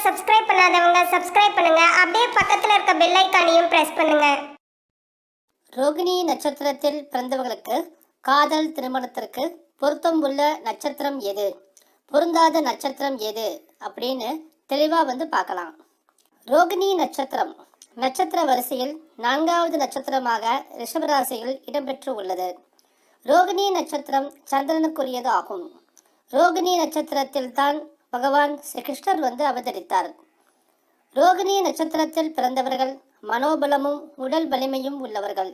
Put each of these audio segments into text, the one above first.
Subscribe பண்ணாதவங்க subscribe பண்ணுங்க. அப்படியே பக்கத்துல இருக்க பெல் ஐக்கானையும் பிரஸ் பண்ணுங்க. ரோகிணி நட்சத்திரத்தில் பிறந்தவர்களுக்கு காதல் திருமணத்திற்கு பொருத்தம் உள்ள நட்சத்திரம் எது? பொருந்தாத நட்சத்திரம் எது? அப்படின்னு தெளிவாக வந்து பார்க்கலாம். ரோகிணி நட்சத்திரம். நட்சத்திர வரிசையில் நான்காவது நட்சத்திரமாக ரிஷபராசியில் இடம்பெற்று உள்ளது. ரோகிணி நட்சத்திரம் சந்திரனுக்குரியது ஆகும் ரோகிணி நட்சத்திரத்தில் தான் பகவான் ஸ்ரீ கிருஷ்ணர் வந்து அவதரித்தார். ரோகிணி நட்சத்திரத்தில் பிறந்தவர்கள் மனோபலமும் உடல் வலிமையும் உள்ளவர்கள்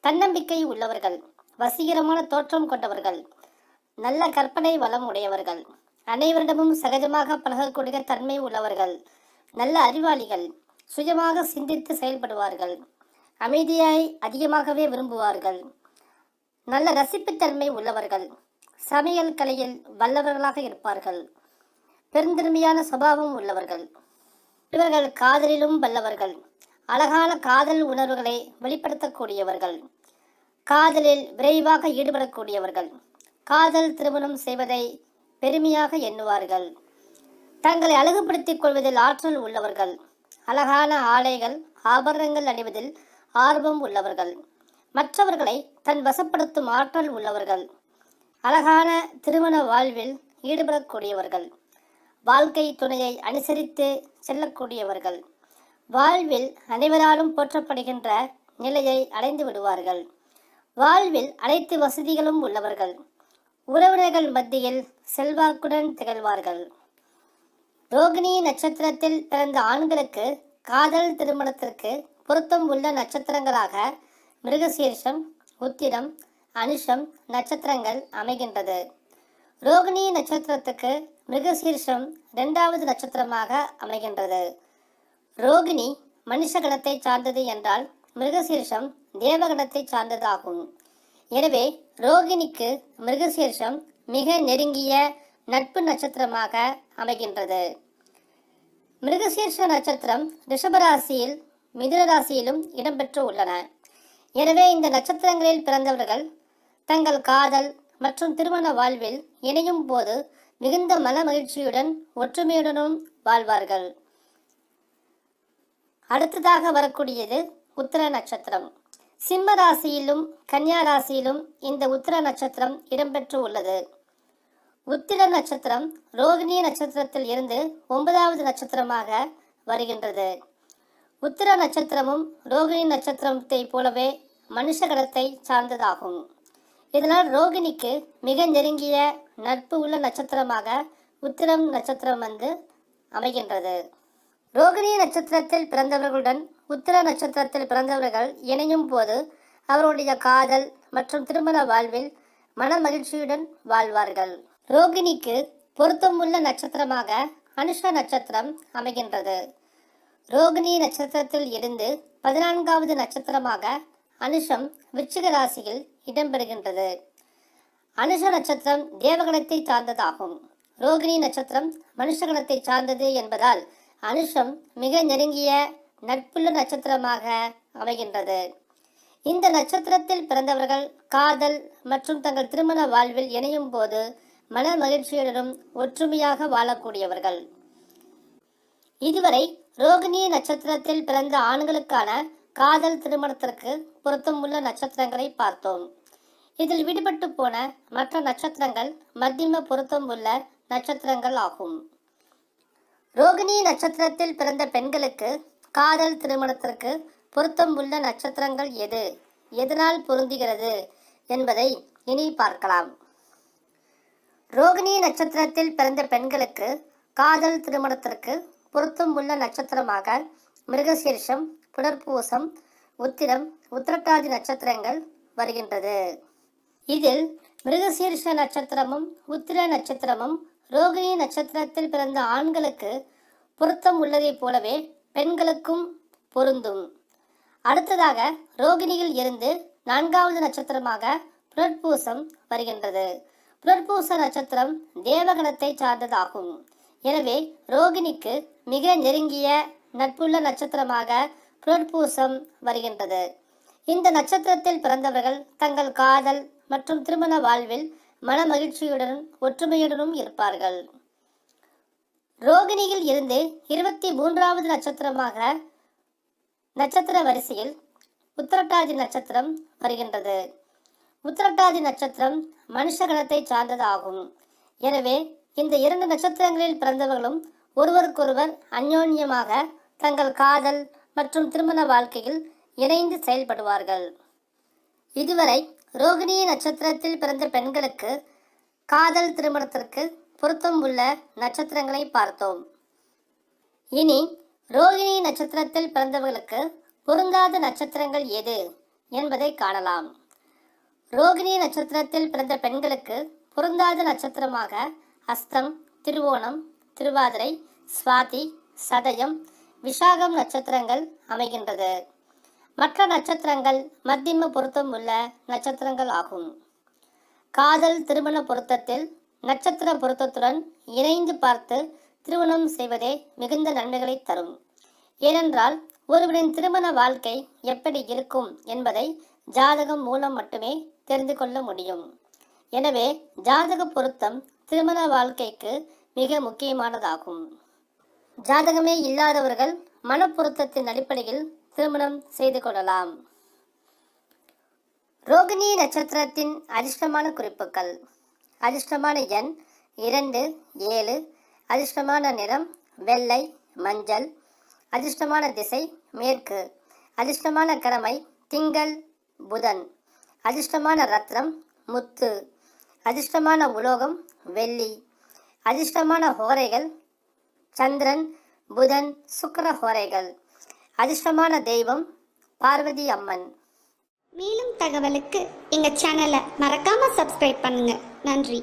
தன்னம்பிக்கை உள்ளவர்கள் வசீகரமான தோற்றம் கொண்டவர்கள் நல்ல கற்பனை வளம் உடையவர்கள் அனைவரிடமும் சகஜமாக பழகக்கூடிய தன்மை உள்ளவர்கள் நல்ல அறிவாளிகள் சுயமாக சிந்தித்து செயல்படுவார்கள் அமைதியாய் அதிகமாகவே விரும்புவார்கள் நல்ல ரசிப்புத்தன்மை உள்ளவர்கள் சமையல் கலையில் வல்லவர்களாக இருப்பார்கள். பெருந்திறமையான சபாவம் உள்ளவர்கள். இவர்கள் காதலிலும் வல்லவர்கள். அழகான காதல் உணர்வுகளை வெளிப்படுத்தக்கூடியவர்கள். காதலில் விரைவாக ஈடுபடக்கூடியவர்கள். காதல் திருமணம் செய்வதை பெருமையாக எண்ணுவார்கள். தங்களை அழகுபடுத்திக் கொள்வதில் ஆற்றல் உள்ளவர்கள். அழகான ஆடைகள் ஆபரணங்கள் அணிவதில் ஆர்வம் உள்ளவர்கள். மற்றவர்களை தன் வசப்படுத்தும் ஆற்றல் உள்ளவர்கள். அழகான திருமண வாழ்வில் ஈடுபடக்கூடியவர்கள். வாழ்க்கை துணையை அனுசரித்து செல்லக்கூடியவர்கள். வாழ்வில் அனைவராலும் போற்றப்படுகின்ற நிலையை அடைந்து விடுவார்கள். வாழ்வில் அனைத்து வசதிகளும் உள்ளவர்கள். உறவினர்கள் மத்தியில் செல்வாக்குடன் திகழ்வார்கள். ரோகிணி நட்சத்திரத்தில் பிறந்த ஆண்களுக்கு காதல் திருமணத்திற்கு பொருத்தம் உள்ள நட்சத்திரங்களாக மிருகசீர்ஷம் உத்திரம் அனுஷம் நட்சத்திரங்கள் அமைகின்றது. ரோகிணி நட்சத்திரத்துக்கு மிருகசீர்ஷம் இரண்டாவது நட்சத்திரமாக அமைகின்றது. ரோகிணி மனுஷ கணத்தை சார்ந்தது என்றால் மிருகசீர்ஷம் தேவகணத்தை சார்ந்ததாகும். எனவே ரோகிணிக்கு மிருகசீர்ஷம் மிக நெருங்கிய நட்பு நட்சத்திரமாக அமைகின்றது. மிருகசீர்ஷ நட்சத்திரம் ரிஷபராசியில் மிதுன ராசியிலும் இடம்பெற்று உள்ளன. எனவே இந்த நட்சத்திரங்களில் பிறந்தவர்கள் தங்கள் காதல் மற்றும் திருமண வாழ்வில் இணையும் போது மிகுந்த மன மகிழ்ச்சியுடன் ஒற்றுமையுடனும் வாழ்வார்கள். அடுத்ததாக வரக்கூடியது உத்திர நட்சத்திரம். சிம்ம ராசியிலும் கன்னியா ராசியிலும் இந்த உத்திர நட்சத்திரம் இடம்பெற்று உள்ளது. உத்திர நட்சத்திரம் ரோகிணி நட்சத்திரத்தில் இருந்து ஒன்பதாவது நட்சத்திரமாக வருகின்றது. உத்திர நட்சத்திரமும் ரோகிணி நட்சத்திரத்தை போலவே மனுஷகலத்தை சார்ந்ததாகும். இதனால் ரோகிணிக்கு மிக நெருங்கிய நட்பு உள்ள நட்சத்திரமாக உத்திரம் நட்சத்திரம் வந்து அமைகின்றது. ரோகிணி நட்சத்திரத்தில் பிறந்தவர்களுடன் உத்திர நட்சத்திரத்தில் பிறந்தவர்கள் இணையும் போது அவருடைய காதல் மற்றும் திருமண வாழ்வில் மன மகிழ்ச்சியுடன் வாழ்வார்கள். ரோகிணிக்கு பொருத்தமுள்ள நட்சத்திரமாக அனுஷ நட்சத்திரம் அமைகின்றது. ரோகிணி நட்சத்திரத்தில் இருந்து பதினான்காவது நட்சத்திரமாக அனுஷம் விருச்சிக ராசியில் இடம்பெறுகின்றது. அனுஷ நட்சத்திரம் தேவகணத்தை சார்ந்ததாகும். ரோகிணி நட்சத்திரம் மனுஷகணத்தை சார்ந்தது என்பதால் அனுஷம் மிக நெருங்கிய நட்புள்ள நட்சத்திரமாக அமைகின்றது. இந்த நட்சத்திரத்தில் பிறந்தவர்கள் காதல் மற்றும் தங்கள் திருமண வாழ்வில் இணையும் போது மன மகிழ்ச்சியுடனும் ஒற்றுமையாக வாழக்கூடியவர்கள். இதுவரை ரோகிணி நட்சத்திரத்தில் பிறந்த ஆண்களுக்கான காதல் திருமணத்திற்கு பொருத்தமுள்ள நட்சத்திரங்களை பார்த்தோம். இதில் விடுபட்டு போன மற்ற நட்சத்திரங்கள் மத்தியம பொருத்தம் உள்ள நட்சத்திரங்கள் ஆகும். ரோகிணி நட்சத்திரத்தில் பிறந்த பெண்களுக்கு காதல் திருமணத்திற்கு பொருத்தம் உள்ள நட்சத்திரங்கள் எது? எதனால் பொருந்துகிறது என்பதை இனி பார்க்கலாம். ரோகிணி நட்சத்திரத்தில் பிறந்த பெண்களுக்கு காதல் திருமணத்திற்கு பொருத்தம் உள்ள நட்சத்திரமாக மிருகசீர்ஷம் புனர்பூசம் உத்திரம் உத்திரட்டாதி நட்சத்திரங்கள் வருகின்றது. இதில் மிருகசீர்ஷ நட்சத்திரமும் உத்திர நட்சத்திரமும் ரோகிணி நட்சத்திரத்தில் பிறந்த ஆண்களுக்கு பொருத்தம் உள்ளதைப் போலவே பெண்களுக்கும் பொருந்தும். அடுத்ததாக ரோகிணியில் இருந்து நான்காவது நட்சத்திரமாக புனர்பூசம் வருகின்றது. புனர்பூச நட்சத்திரம் தேவகணத்தை சார்ந்ததாகும். எனவே ரோகிணிக்கு மிக நெருங்கிய நட்புள்ள நட்சத்திரமாக புனர்பூசம் வருகின்றது. இந்த நட்சத்திரத்தில் பிறந்தவர்கள் தங்கள் காதல் மற்றும் திருமண வாழ்வில் மன மகிழ்ச்சியுடனும் ஒற்றுமையுடனும் இருப்பார்கள். ரோகிணியில் இருந்து இருபத்தி மூன்றாவது நட்சத்திரமாக நட்சத்திர வரிசையில் உத்திரட்டாதி நட்சத்திரம் வருகின்றது. உத்திரட்டாதி நட்சத்திரம் மனுஷகணத்தை சார்ந்தது ஆகும் எனவே இந்த இரண்டு நட்சத்திரங்களில் பிறந்தவர்களும் ஒருவருக்கொருவர் அந்யோன்யமாக தங்கள் காதல் மற்றும் திருமண வாழ்க்கையில் இணைந்து செயல்படுவார்கள். இதுவரை ரோகிணி நட்சத்திரத்தில் பிறந்த பெண்களுக்கு காதல் திருமணத்திற்கு பொருத்தம் உள்ள நட்சத்திரங்களை பார்த்தோம். இனி ரோகிணி நட்சத்திரத்தில் பிறந்தவர்களுக்கு பொருந்தாத நட்சத்திரங்கள் எது என்பதை காணலாம். ரோகிணி நட்சத்திரத்தில் பிறந்த பெண்களுக்கு பொருந்தாத நட்சத்திரமாக அஸ்தம் திருவோணம் திருவாதிரை சுவாதி சதயம் விஷாகம் நட்சத்திரங்கள் அமைகின்றது. மற்ற நட்சத்திரங்கள் மத்தியம பொருத்தம் உள்ள நட்சத்திரங்கள் ஆகும். காதல் திருமண பொருத்தத்தில் நட்சத்திர பொருத்தத்துடன் இணைந்து பார்த்து திருமணம் செய்வதே மிகுந்த நன்மைகளை தரும். ஏனென்றால் ஒருவரின் திருமண வாழ்க்கை எப்படி இருக்கும் என்பதை ஜாதகம் மூலம் மட்டுமே தெரிந்து கொள்ள முடியும். எனவே ஜாதக பொருத்தம் திருமண வாழ்க்கைக்கு மிக முக்கியமானதாகும். ஜாதகமே இல்லாதவர்கள் மனப்பொருத்தத்தின் அடிப்படையில் திருமணம் செய்து கொள்ளலாம். ரோகிணி நட்சத்திரத்தின் அதிர்ஷ்டமான குறிப்புகள். அதிர்ஷ்டமான எண் இரண்டு ஏழு. அதிர்ஷ்டமான நிறம் வெள்ளை மஞ்சள். அதிர்ஷ்டமான திசை மேற்கு. அதிர்ஷ்டமான கடமை திங்கள் புதன். அதிர்ஷ்டமான ரத்னம் முத்து. அதிர்ஷ்டமான உலோகம் வெள்ளி. அதிர்ஷ்டமான ஹோரைகள் சந்திரன் புதன் சுக்கர ஹோரைகள். அதிர்ஷ்டமான தெய்வம் பார்வதி அம்மன். மேலும் தகவலுக்கு எங்க சேனலை மறக்காம சப்ஸ்கிரைப் பண்ணுங்க. நன்றி.